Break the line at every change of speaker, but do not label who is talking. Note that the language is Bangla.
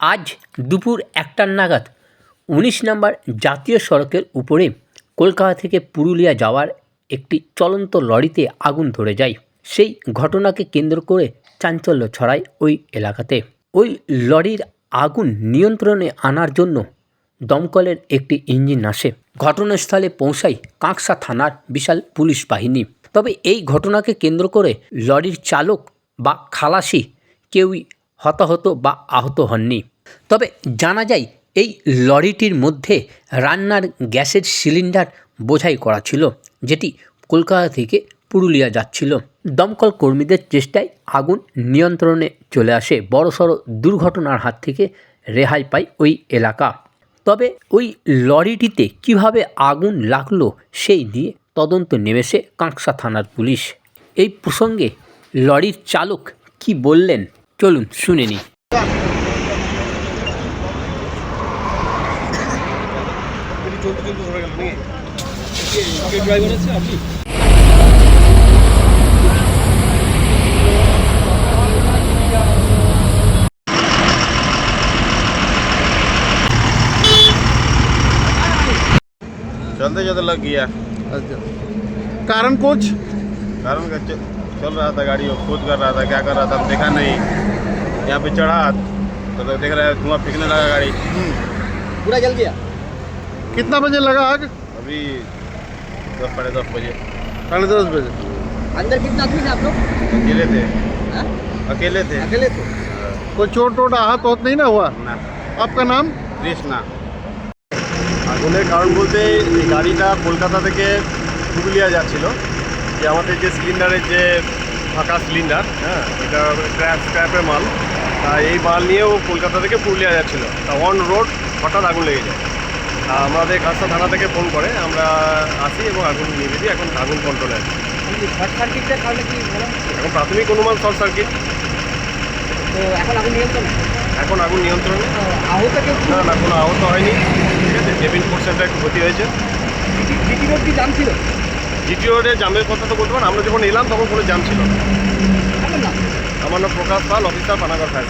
আজ দুপুর একটার নাগাদ উনিশ নম্বর জাতীয় সড়কের উপরে কলকাতা থেকে পুরুলিয়া যাওয়ার একটি চলন্ত লরিতে আগুন ধরে যায়। সেই ঘটনাকে কেন্দ্র করে চাঞ্চল্য ছড়ায় ওই এলাকাতে। ওই লরির আগুন নিয়ন্ত্রণে আনার জন্য দমকলের একটি ইঞ্জিন আসে। ঘটনাস্থলে পৌঁছায় কাঁকসা থানার বিশাল পুলিশ বাহিনী। তবে এই ঘটনাকে কেন্দ্র করে লরির চালক বা খালাসি কেউই হতাহত বা আহত হননি। তবে জানা যায়, এই লরিটির মধ্যে রান্নার গ্যাসের সিলিন্ডার বোঝাই করা ছিল, যেটি কলকাতা থেকে পুরুলিয়া যাচ্ছিল। দমকল কর্মীদের চেষ্টায় আগুন নিয়ন্ত্রণে চলে আসে। বড়সড় দুর্ঘটনার হাত থেকে রেহাই পায় ওই এলাকা। তবে ওই লরিটিতে কীভাবে আগুন লাগল, সেই নিয়ে তদন্ত নেমেছে কাঁকসা থানার পুলিশ। এই প্রসঙ্গে লরির চালক কি বললেন চলুন শুনে নিই
চলতে চলতে ধরে গেল নাকি কে ড্রাইভার আছে আপনি
चलते चलते लग गया
अच्छा कारण कुछ
कारण का च- चल रहा था गाड़ी वो खोज कर रहा था क्या कर रहा था हम देखा नहीं यहाँ पे चढ़ा तो तो देख रहा है धुआं फेंकने लगा गाड़ी
पूरा जल गया
कितना बजे लगा आग
अभी दस साढ़े दस बजे
साढ़े दस बजे
अंदर कितना आदमी थे आप लोग
अकेले थे
हाँ?
अकेले थे
अकेले थे
कोई चोट वोट आहत होत नहीं ना हुआ
না
आपका नाम
কৃষ্ণা
আগুনের কারণ বলতে এই গাড়িটা কলকাতা থেকে পুরুলিয়া যাচ্ছিল যে আমাদের যে সিলিন্ডারের যে ফাঁকা সিলিন্ডার হ্যাঁ এটা স্ক্র্যাপ স্ক্র্যাপের মাল তা এই মাল নিয়েও কলকাতা থেকে পুরুলিয়া যাচ্ছিল। তা অন রোড হঠাৎ আগুন লেগে যায়। তা আমাদের কাজটা থানা থেকে ফোন করে আমরা আসি এবং আগুন নিয়ে দিই এখন আগুন কন্ট্রোলে আছে।
শর্ট সার্কিটের কারণে কি
এখন প্রাথমিক অনুমান শর্ট সার্কিট
তো এখন আগুন নিয়ন্ত্রণ?
এখন আগুন নিয়ন্ত্রণে।
আহত কেউ
না না কোনো আহত হয়নি। ঠিক আছে কেবিন পোর্শনটা একটু ক্ষতি হয়েছে।
জিটি রোড কি জাম ছিল
জিটি রোডে জামের কথা তো বলতে আমরা যখন এলাম তখন কোনো জ্যাম ছিল না।
আমার
নাম প্রকাশ পাল, অফিসার পানাগড় ফায়ার